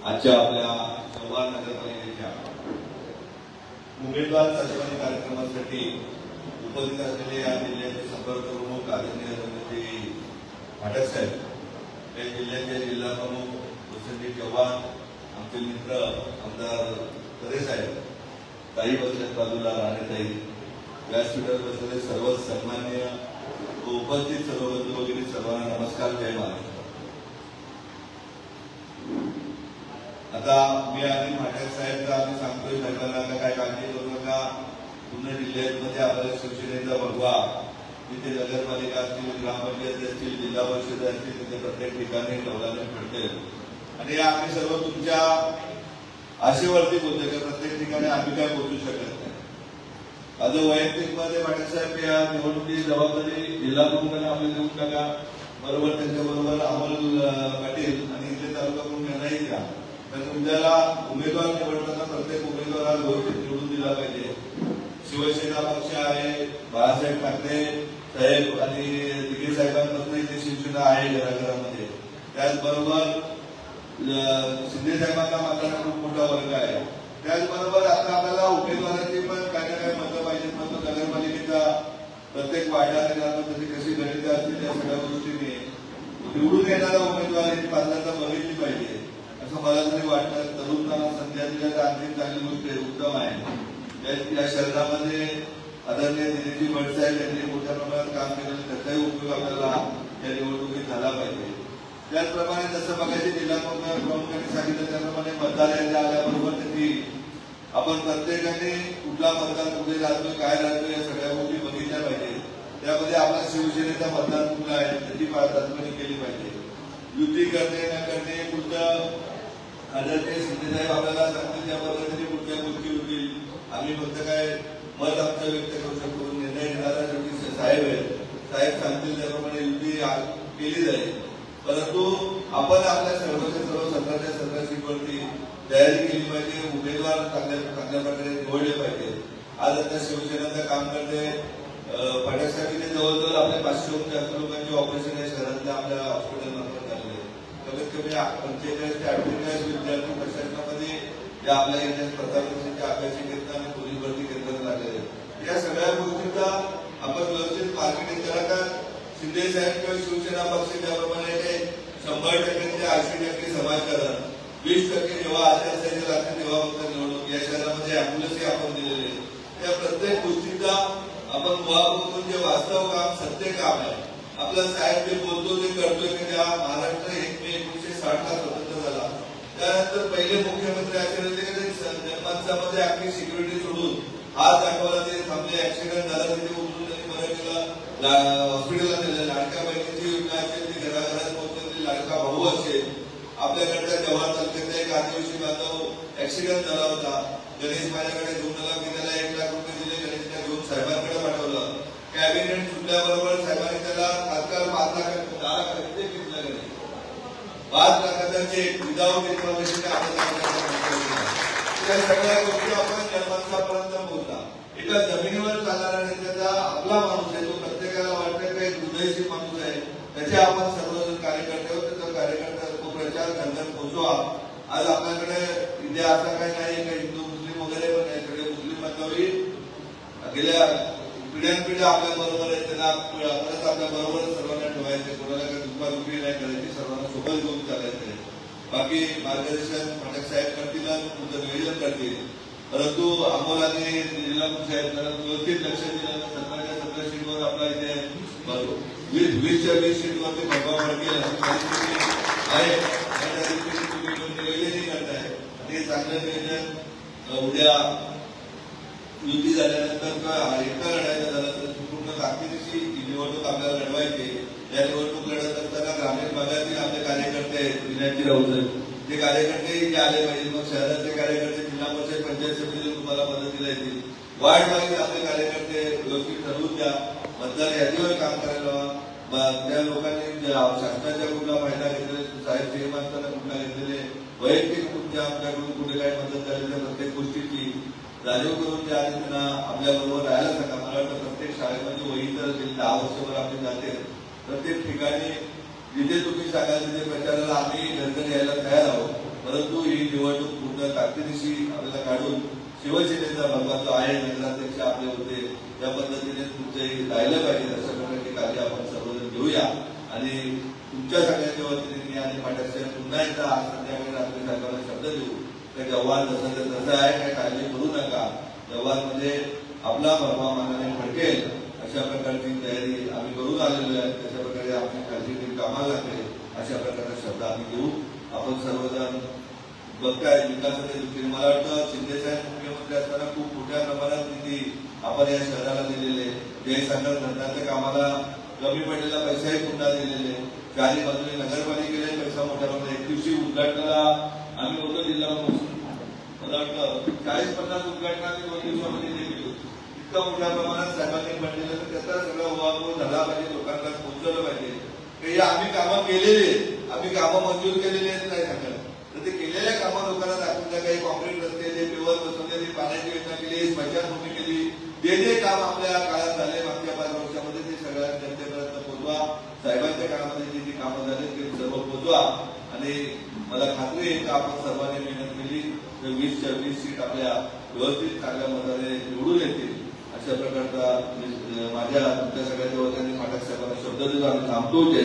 आजच्या आपल्या जव्हार नगरपालिकेच्या उमेदवार चाचणी कार्यक्रमासाठी उपस्थित असलेले या जिल्ह्याचे संपर्क प्रमुख आदरणीय श्री भाटक साहेब या जिल्ह्याचे जिल्हा प्रमुख वसंतजी चव्हाण आमचे मित्र आमदार तरे साहेब काही वर्षात बाजूला राहण्यातही व्यासपीठावर बसलेले सर्व सन्मान्य उपस्थित सर्व बंधू वगैरे सर्वांना नमस्कार जय महाराज आता मी आणि भाटक साहेब आम्ही सांगतोय सरकारला आता काय काळजी करू नका. पूर्ण जिल्ह्यांमध्ये आपल्याला शिवसेनेचा भगवा. तिथे नगरपालिका असतील ग्रामपंचायत असतील जिल्हा परिषद असतील तिथे प्रत्येक ठिकाणी डोलाने मिळते आणि या आम्ही सर्व तुमच्या आशेवरती बोलतोय की प्रत्येक ठिकाणी आम्ही काय बोलू शकत नाही. माझं वैयक्तिकमध्ये भाटक साहेब या निवडणुकीची जबाबदारी जिल्हा प्रमुखांना आपल्याला देऊन टाका. बरोबर त्यांच्याबरोबर अमोल पाटील आणि इथले तालुका तर तुमच्याला उमेदवार निवडताना प्रत्येक उमेदवाराला व्यवस्थित निवडून दिला पाहिजे. शिवसेना पक्ष आहे बाळासाहेब ठाकरे साहेब आणि दिगे साहेबांपासून इथे शिवसेना आहे घराघरामध्ये. त्याचबरोबर शिंदे साहेबांना मात्र खूप मोठा वर्ग आहे. त्याचबरोबर आता आपल्याला उमेदवारांची पण काय काय मतं पाहिजेत मग नगरपालिकेचा प्रत्येक वार्डाने त्याची कशी गणित या सगळ्या गोष्टीने निवडून येणारा उमेदवार ही पात्रता बघितली पाहिजे असं मला तरी वाटतं तरुण संध्या दिल्या आणखी चांगली गोष्ट आहे उत्तम आहे. या- शहरामध्ये आदरणीय दिनेशजी भटसाहेब यांनी मोठ्या प्रमाणात काम केलं त्याचाही उपयोग आपल्याला या निवडणुकीत झाला पाहिजे. त्याचप्रमाणे जसं बघायचे जिल्हा प्रमुखांनी सांगितलं त्याप्रमाणे मतदार यादी आल्याबरोबर त्यांनी आपण प्रत्येकाने कुठला मतदार कुठे राहतोय काय राहतोय या सगळ्या गोष्टी बघितल्या पाहिजे त्यामध्ये आपला शिवसेनेचा मतदार कुठला आहे त्याची चाचपणी केली पाहिजे. युती करणे न करणे पुढचं ते शिंदेसाहेब आपल्याला सांगतील त्या पद्धतीने कुठल्या गोष्टी होतील आम्ही फक्त काय मत आमचं व्यक्त करू शकतो निर्णय घेणारा शेवटी साहेब आहेत. साहेब सांगतील त्याप्रमाणे युती केली जाईल. परंतु आपण आपल्या सर्वच्या सर्व सरकारच्या सतरा सीटवरती तयारी केली पाहिजे उमेदवार चांगल्या चांगल्या प्रकारे निवडले पाहिजे. आज आता शिवसेनेचं काम करते पाटील साहेब जवळजवळ आपल्या पाचशेहून जास्त लोकांची ऑपरेशन या शहरातल्या आपल्या हॉस्पिटल कमीत कमी पंचेचाळीस ते अठ्ठेचाळीस विद्यार्थी प्रशासनामध्ये या आपल्या येत्या स्पर्धा परीक्षेच्या अभ्यासी केंद्र आणि पोलीस भरती केंद्रात लागलेले या सगळ्या गोष्टींचा आपण व्यवस्थित मार्केटिंग करा का शिंदे साहेब किंवा शिवसेना पक्ष ज्याप्रमाणे ते शंभर टक्के म्हणजे ऐंशी टक्के समाजकारण वीस टक्के जेव्हा आचारसंहिता लागते तेव्हा फक्त निवडणूक. या शहरामध्ये अँब्युलन्सही आपण दिलेले त्या प्रत्येक गोष्टीचा आपण मुळापासून जे म्हणजे वास्तव काम सत्य काम आहे. आपला साहेब जे बोलतो ते करतोय की ज्या महाराष्ट्र एक मे एकोणीशे साठ ला स्वतंत्र झाला. त्यानंतर पहिले मुख्यमंत्री असे होते की जनमानसामध्ये आपली सिक्युरिटी सोडून हात दाखवला ते थांबले ऍक्सिडेंट झाला तिथे उचलून त्यांनी बरं केलं. हॉस्पिटलला नेलं. लाडक्या बहिणीची योजना असेल ती घराघरात पोहोचवली लाडका भाऊ असेल. आपल्याकडच्या जवाहर तालुक्यातला एक आदिवासी बांधव ऍक्सिडेंट झाला होता. गणेश माझ्याकडे दोन लाख मी त्याला एक लाख रुपये दिले गणेशला घेऊन साहेबांकडे पाठवलं. कॅबिनेट सुटल्याबरोबर साहेबांनी त्याला तात्काळ पाच लाख दहा लाख किती घेतलं गणेश पाच लाखाचा चेक विदाऊट इन्फॉर्मेशन त्या सगळ्या गोष्टी आपण जनमानसापर्यंत पोहोचला एका जमिनीवर चालणारा नेत्याचा आपला माणूस आहे तो प्रत्येकाला वाटतं काही हृदयशी माणूस आहे. त्याचे आपण सर्वजण कार्यकर्ते होते तर कार्यकर्ता तो प्रचार घनघन पोहोचवा आज आपल्याकडे इथे असा काही नाही का हिंदू मुस्लिम वगैरे पण नाही सगळे मुस्लिम बांधवी गेल्या पिढ्यानपिढ्या आपल्या बरोबर आहे त्यांना परत आपल्या बरोबर सर्वांना ठेवायचे कोणाला काही दुखवादुखी नाही करायची सर्वांना सोबत घेऊन चालायचे बाकी मार्गदर्शन पाठक साहेब करतील तुमचं नियोजन करतील. परंतु अमोल आणि जिल्हा साहेब व्यवस्थित लक्ष दिलं सरकारच्या सतराच्या सतरा सीटवर आपला इथे वीस वीसच्या वीस सीटवरती भगवा भडकेल आहे त्या दृष्टीने तुम्ही नियोजनही करताय. ते चांगलं नियोजन उद्या युती झाल्यानंतर किंवा एकटा लढायचं झालं तर पूर्ण ताकदीची निवडणूक आपल्याला लढवायची या निवडणूक लढत असताना ग्रामीण भागातील आपले कार्यकर्ते आहेत विनायकजी राऊत ते कार्यकर्ते इथे आले पाहिजे. मग शहरातले कार्यकर्ते जिल्हा परिषद पंचायत समितीला तुम्हाला मदतीला येतील वार्ड वाईज आपले कार्यकर्ते व्यवस्थित ठरवून द्या. मतदार यादीवर काम करायला हवा. त्या लोकांनी शासनाच्या कुठला फायदा घेतलेला साहेब सेम असताना कुठला घेतलेले वैयक्तिक तुमच्या आमच्याकडून कुठे काय मदत झाली त्या प्रत्येक गोष्टीची. राजीव करून द्या आणि त्यांना आपल्या बरोबर राहायला सांगा मला वाटतं प्रत्येक शाळेमध्ये वही तर दहा वर्षभर आपली जाते. प्रत्येक ठिकाणी जिथे तुम्ही सांगाल तिथे प्रचाराला आम्ही घरघर यायला तयार आहोत. परंतु ही निवडणूक पूर्ण ताकदीशी आपल्याला काढून शिवसेनेचा भगवा जो आहे नगराध्यक्ष आपले होते त्या पद्धतीने तुमचंही राहिलं पाहिजे अशा प्रकारची काळजी आपण सर्वजण घेऊया. आणि तुमच्या सगळ्यांच्या वतीने मी आणि पाटील साहेब पुन्हा एकदा आज संध्याकाळी रात्री साहेबांना शब्द देऊ. ते जव्हार जसं ते तसं आहे काही काळजी करू नका. जव्हारमध्ये म्हणजे आपला भरवा मनाने फडकेल अशा प्रकारची तयारी आम्ही करून आलेलो आहे. तशा प्रकारे आपली काळजी कामाला लागेल. अशा प्रकारचा शब्द आम्ही देऊ. आपण सर्वजण बघताय विकासाच्या दृष्टीने मला वाटतं शिंदेसाहेब मुख्यमंत्री असताना खूप मोठ्या प्रमाणात निधी आपण या शहराला दिलेले जयसागर धरणाच्या कामाला कमी पडलेला पैसाही पुन्हा दिलेले चारी बाजूने नगरपालिकेला पैसा मोठ्या प्रमाणात. एक दिवशी उद्घाटनाला आम्ही चाळीस पन्नास उद्घाटन आम्ही दोन दिवसामध्ये ते केली इतका मोठ्या प्रमाणात साहेबांनी पडलेलं तर त्याचा सगळा उभापूर झाला पाहिजे लोकांना पोहोचवलं पाहिजे. हे आम्ही कामं केलेली आहेत. आम्ही कामं मंजूर केलेली आहेत नाही सांगत तर ते केलेल्या कामं लोकांना दाखवून द्या काही कॉन्क्रीट रस्ते जे पेवर बसवले ते पाण्याची योजना केली स्मशानभूमी केली जे जे काम आपल्या काळात झाले मागच्या पाच वर्षामध्ये ते सगळ्या जनतेपर्यंत पोहोचवा साहेबांच्या काळामध्ये जी जी कामं झाली ते सर्व पोहोचवा आणि मला खात्री आहे का आपण सर्वांनी मेहनत केली. तर वीस वीस सीट आपल्या व्यवस्थित चांगल्या मताने निवडून येतील. अशा प्रकारचा माझ्या तुमच्या सगळ्यांच्या वतीने पाठक साहेबांना शब्द देतो आणि थांबतो जय